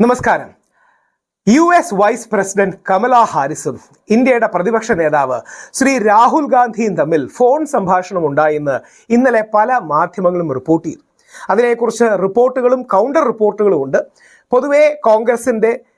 നമസ്കാരം. U S vice president Kamala ഹാരിസും ഇന്ത്യയുടെ പ്രതിപക്ഷ നേതാവ് ശ്രീ രാഹുൽ ഗാന്ധിയും തമ്മിൽ ഫോൺ സംഭാഷണം ഉണ്ടായെന്ന് ഇന്നലെ പല മാധ്യമങ്ങളും റിപ്പോർട്ട് ചെയ്തു. അതിനെക്കുറിച്ച് റിപ്പോർട്ടുകളും കൗണ്ടർ റിപ്പോർട്ടുകളും ഉണ്ട്. പൊതുവേ കോൺഗ്രസിന്റെ ആ,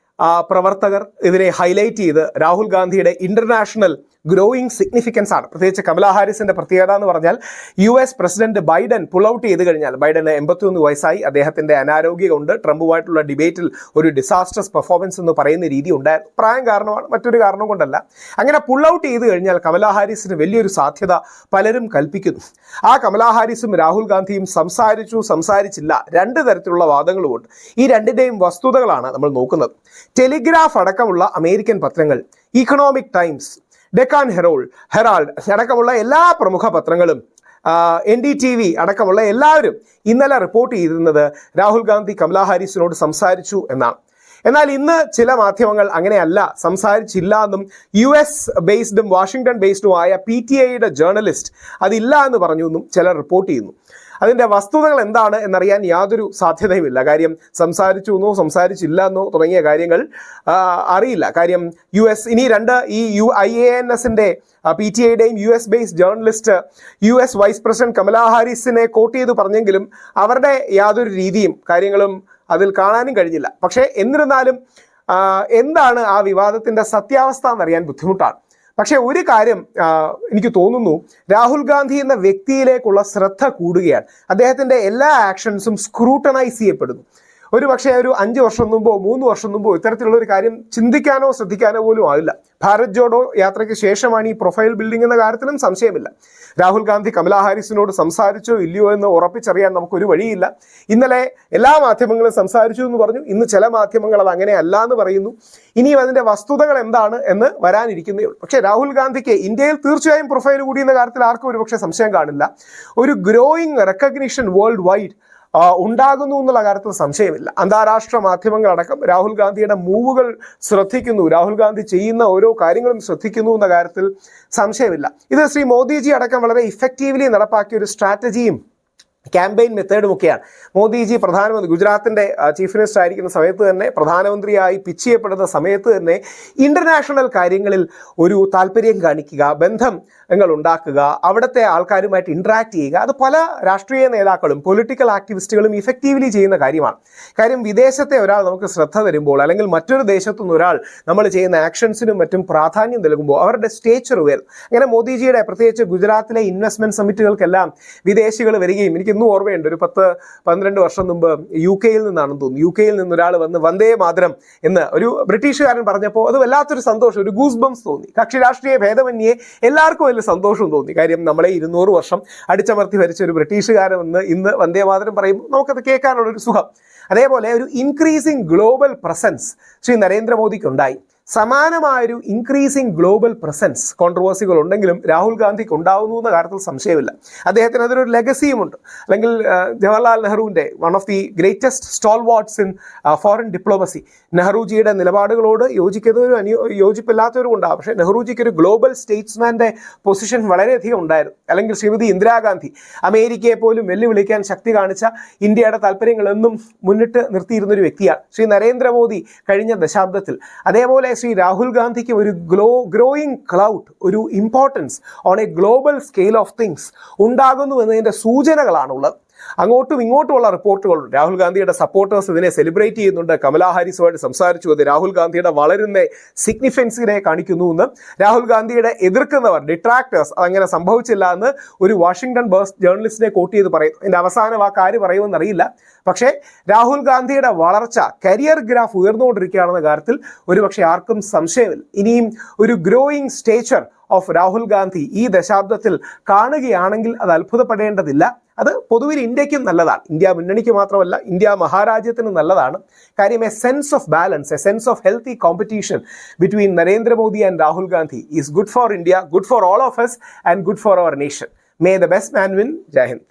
പ്രവർത്തകർ ഇതിനെ ഹൈലൈറ്റ് ചെയ്ത് രാഹുൽ ഗാന്ധിയുടെ ഇന്റർനാഷണൽ ഗ്രോയിങ് സിഗ്നിഫിക്കൻസ് ആണ്. പ്രത്യേകിച്ച് കമലാ ഹാരിസിന്റെ പ്രത്യേകത എന്ന് പറഞ്ഞാൽ U S president Biden pull out ചെയ്ത് കഴിഞ്ഞാൽ ബൈഡന് എൺപത്തിയൊന്ന് വയസ്സായി. അദ്ദേഹത്തിന്റെ അനാരോഗ്യമുണ്ട് ട്രംപുമായിട്ടുള്ള ഡിബേറ്റിൽ ഒരു ഡിസാസ്റ്റർസ് പെർഫോമൻസ് എന്ന് പറയുന്ന രീതി ഉണ്ടായിരുന്നു. പ്രായം കാരണമാണ് മറ്റൊരു കാരണം കൊണ്ടല്ല. അങ്ങനെ പുൾ ഔട്ട് ചെയ്ത് കഴിഞ്ഞാൽ കമലാ ഹാരിസിന് വലിയൊരു സാധ്യത പലരും കൽപ്പിക്കുന്നു. ആ കമലാ ഹാരിസും രാഹുൽ ഗാന്ധിയും സംസാരിച്ചു സംസാരിച്ചില്ല. രണ്ട് തരത്തിലുള്ള വാദങ്ങളുമുണ്ട്. ഈ രണ്ടിന്റെയും വസ്തുതകളാണ് നമ്മൾ നോക്കുന്നത്. ടെലിഗ്രാഫ് അടക്കമുള്ള അമേരിക്കൻ പത്രങ്ങൾ Economic Times Deccan Herald Herald അടക്കമുള്ള എല്ലാ പ്രമുഖ പത്രങ്ങളും എൻ ഡി ടി വി അടക്കമുള്ള എല്ലാവരും ഇന്നലെ റിപ്പോർട്ട് ചെയ്തിരുന്നത് രാഹുൽ ഗാന്ധി കമലാ ഹാരിസിനോട് സംസാരിച്ചു എന്നാണ്. എന്നാൽ ഇന്ന് ചില മാധ്യമങ്ങൾ അങ്ങനെയല്ല സംസാരിച്ചില്ല എന്നും യു എസ് ബേസ്ഡും വാഷിംഗ്ടൺ ബേസ്ഡും ആയ പി ടി ഐയുടെ ജേർണലിസ്റ്റ് അതില്ല എന്ന് പറഞ്ഞു എന്നും ചിലർ റിപ്പോർട്ട് ചെയ്യുന്നു. അതിന്റെ വസ്തുതകൾ എന്താണ് എന്നറിയാൻ യാതൊരു സാധ്യതയുമില്ല. കാര്യം സംസാരിച്ചു എന്നോ സംസാരിച്ചില്ല എന്നോ തുടങ്ങിയ കാര്യങ്ങൾ അറിയില്ല. കാര്യം യു എസ് ഇനി രണ്ട് ഈ യു ഐ എ എൻ എസിന്റെ P T ഐയുടെയും U S based journalist U S vice president Kamala ഹാരിസിനെ quote ചെയ്ത് പറഞ്ഞെങ്കിലും അവരുടെ യാതൊരു രീതിയും കാര്യങ്ങളും അതിൽ കാണാനും കഴിഞ്ഞില്ല. പക്ഷേ എന്നിരുന്നാലും എന്താണ് ആ വിവാദത്തിന്റെ സത്യാവസ്ഥ എന്നറിയാൻ ബുദ്ധിമുട്ടാണ്. പക്ഷേ ഒരു കാര്യം എനിക്ക് തോന്നുന്നു രാഹുൽ ഗാന്ധി എന്ന വ്യക്തിയിലേക്കുള്ള ശ്രദ്ധ കൂടുകയാണ്. അദ്ദേഹത്തിന്റെ എല്ലാ ആക്ഷൻസും സ്ക്രൂട്ടനൈസ് ചെയ്യപ്പെടുന്നു. ഒരു പക്ഷേ ഒരു അഞ്ച് വർഷം മുമ്പോ മൂന്ന് വർഷം മുമ്പോ ഇത്തരത്തിലുള്ള ഒരു കാര്യം ചിന്തിക്കാനോ ശ്രദ്ധിക്കാനോ പോലും ആവില്ല. ഭാരത് ജോഡോ യാത്രയ്ക്ക് ശേഷമാണ് ഈ പ്രൊഫൈൽ ബിൽഡിംഗ് എന്ന കാര്യത്തിലും സംശയമില്ല. രാഹുൽ ഗാന്ധി കമലാ ഹാരിസിനോട് സംസാരിച്ചോ ഇല്ലയോ എന്ന് ഉറപ്പിച്ചറിയാൻ നമുക്കൊരു വഴിയില്ല. ഇന്നലെ എല്ലാ മാധ്യമങ്ങളും സംസാരിച്ചു എന്ന് പറഞ്ഞു. ഇന്ന് ചില മാധ്യമങ്ങൾ അത് അങ്ങനെ അല്ല എന്ന് പറയുന്നു. ഇനിയും അതിന്റെ വസ്തുതകൾ എന്താണ് എന്ന് വരാനിരിക്കുന്നേ ഉള്ളൂ. പക്ഷേ രാഹുൽ ഗാന്ധിക്ക് ഇന്ത്യയിൽ തീർച്ചയായും പ്രൊഫൈൽ കൂടി എന്ന കാര്യത്തിൽ ആർക്കും ഒരുപക്ഷെ സംശയം കാണില്ല. ഒരു ഗ്രോയിങ് റെക്കഗ്നിഷൻ വേൾഡ് വൈഡ് ഉണ്ടാകുന്നു എന്നുള്ള കാര്യത്തിൽ സംശയമില്ല. അന്താരാഷ്ട്ര മാധ്യമങ്ങളടക്കം രാഹുൽ ഗാന്ധിയുടെ മൂവുകൾ ശ്രദ്ധിക്കുന്നു. രാഹുൽ ഗാന്ധി ചെയ്യുന്ന ഓരോ കാര്യങ്ങളും ശ്രദ്ധിക്കുന്നു എന്ന കാര്യത്തിൽ സംശയമില്ല. ഇത് ശ്രീ മോദിജി അടക്കം വളരെ ഇഫക്റ്റീവ്ലി നടപ്പാക്കിയ ഒരു സ്ട്രാറ്റജിയും ക്യാമ്പയിൻ മെത്തേഡും ഒക്കെയാണ്. മോദിജി പ്രധാനമന്ത്രി ഗുജറാത്തിന്റെ ചീഫ് മിനിസ്റ്റർ ആയിരിക്കുന്ന സമയത്ത് തന്നെ പ്രധാനമന്ത്രിയായി പിച്ച് ചെയ്യപ്പെടുന്ന സമയത്ത് തന്നെ ഇന്റർനാഷണൽ കാര്യങ്ങളിൽ ഒരു താല്പര്യം കാണിക്കുക ബന്ധങ്ങൾ ഉണ്ടാക്കുക അവിടുത്തെ ആൾക്കാരുമായിട്ട് ഇൻട്രാക്ട് ചെയ്യുക അത് പല രാഷ്ട്രീയ നേതാക്കളും പൊളിറ്റിക്കൽ ആക്ടിവിസ്റ്റുകളും ഇഫക്റ്റീവ്ലി ചെയ്യുന്ന കാര്യമാണ്. കാര്യം വിദേശത്തെ ഒരാൾ നമുക്ക് ശ്രദ്ധ തരുമ്പോൾ അല്ലെങ്കിൽ മറ്റൊരു ദേശത്തുനിന്ന് ഒരാൾ നമ്മൾ ചെയ്യുന്ന ആക്ഷൻസിനും മറ്റും പ്രാധാന്യം നൽകുമ്പോൾ അവരുടെ സ്റ്റേച്ചർ ഉയരും അങ്ങനെ മോദിജിയുടെ പ്രത്യേകിച്ച് ഗുജറാത്തിലെ ഇൻവെസ്റ്റ്മെന്റ് സമിറ്റുകൾക്കെല്ലാം വിദേശികൾ വരികയും എനിക്ക് ഇന്നും ഓർമ്മയുണ്ട്. ഒരു പത്ത് പന്ത്രണ്ട് വർഷം മുമ്പ് യു കെയിൽ നിന്നാണെന്ന് തോന്നുന്നു. യു കെയിൽ നിന്ന് ഒരാൾ വന്ന് വന്ദേ മാതരം എന്ന് ഒരു ബ്രിട്ടീഷുകാരൻ പറഞ്ഞപ്പോൾ അത് വല്ലാത്തൊരു സന്തോഷം ഒരു ഗൂസ് ബംസ് തോന്നി. കക്ഷി രാഷ്ട്രീയ ഭേദമന്യേ എല്ലാവർക്കും വലിയ സന്തോഷം തോന്നി. കാര്യം നമ്മളെ ഇരുന്നൂറ് വർഷം അടിച്ചമർത്തി ഭരിച്ച ഒരു ബ്രിട്ടീഷുകാരൻ വന്ന് ഇന്ന് വന്ദേ മാതരം പറയുമ്പോൾ നമുക്കത് കേൾക്കാനുള്ള ഒരു സുഖം. അതേപോലെ ഒരു ഇൻക്രീസിങ് ഗ്ലോബൽ പ്രസൻസ് ശ്രീ നരേന്ദ്രമോദിക്ക് ഉണ്ടായി സമാനമായൊരു ഇൻക്രീസിംഗ് ഗ്ലോബൽ പ്രസൻസ് കോൺട്രവേഴ്സികൾ ഉണ്ടെങ്കിലും രാഹുൽ ഗാന്ധിക്ക് ഉണ്ടാവുന്നു എന്ന കാര്യത്തിൽ സംശയമില്ല. അദ്ദേഹത്തിന് അതിനൊരു ലെഗസിയുമുണ്ട് അല്ലെങ്കിൽ ജവഹർലാൽ നെഹ്റുവിന്റെ one of the greatest stalwarts in foreign diplomacy നെഹ്റുജിയുടെ നിലപാടുകളോട് യോജിക്കുന്നവരും അനുയോ യോജിപ്പില്ലാത്തവരും ഉണ്ടാകും പക്ഷേ നെഹ്റുജിക്ക് ഒരു ഗ്ലോബൽ സ്റ്റേറ്റ്സ്മാന്റെ പൊസിഷൻ വളരെയധികം ഉണ്ടായിരുന്നു. അല്ലെങ്കിൽ ശ്രീമതി ഇന്ദിരാഗാന്ധി അമേരിക്കയെ പോലും വെല്ലുവിളിക്കാൻ ശക്തി കാണിച്ച ഇന്ത്യയുടെ താല്പര്യങ്ങളെന്നും മുന്നിട്ട് നിർത്തിയിരുന്നൊരു വ്യക്തിയാണ് ശ്രീ നരേന്ദ്രമോദി കഴിഞ്ഞ ദശാബ്ദത്തിൽ. അതേപോലെ ശ്രീ രാഹുൽ ഗാന്ധിക്ക് ഒരു ഗ്ലോ ഗ്രോയിങ് ക്ലൗഡ് ഒരു importance on a global scale of things ഉണ്ടാകുന്നു എന്നതിന്റെ സൂചനകളാണുള്ളത്. അങ്ങോട്ടും ഇങ്ങോട്ടുമുള്ള റിപ്പോർട്ടുകൾ. രാഹുൽ ഗാന്ധിയുടെ സപ്പോർട്ടേഴ്സ് ഇതിനെ സെലിബ്രേറ്റ് ചെയ്യുന്നുണ്ട്. കമലാ ഹാരിസുമായിട്ട് സംസാരിച്ചു. അത് രാഹുൽ ഗാന്ധിയുടെ വളരുന്ന സിഗ്നിഫൻസിനെ കാണിക്കുന്നു എന്ന്. രാഹുൽ ഗാന്ധിയുടെ എതിർക്കുന്നവർ ഡിട്രാക്ടേഴ്സ് അതങ്ങനെ സംഭവിച്ചില്ല എന്ന് ഒരു വാഷിംഗ്ടൺ ബേഴ്സ് ജേർണലിസ്റ്റിനെ കോട്ട് ചെയ്ത് പറയുന്നു. എന്റെ അവസാനം ആ കാര്യം പറയുമെന്ന് അറിയില്ല. പക്ഷേ രാഹുൽ ഗാന്ധിയുടെ വളർച്ച കരിയർ ഗ്രാഫ് ഉയർന്നുകൊണ്ടിരിക്കുകയാണെന്ന കാര്യത്തിൽ ഒരുപക്ഷെ ആർക്കും സംശയമില്ല. ഇനിയും ഒരു growing stature of Rahul Gandhi ഈ ദശാബ്ദത്തിൽ കാണുകയാണെങ്കിൽ അത് അത്ഭുതപ്പെടേണ്ടതില്ല. അത് പൊതുവിൽ ഇന്ത്യക്കും നല്ലതാണ്. ഇന്ത്യ മുന്നണിക്ക് മാത്രമല്ല ഇന്ത്യ മഹാരാജ്യത്തിന് നല്ലതാണ്. കാര്യം A sense of balance A sense of healthy competition between Narendra Modi and Rahul Gandhi is good for India good for all of S and good for our nation may the best man win Jai Hind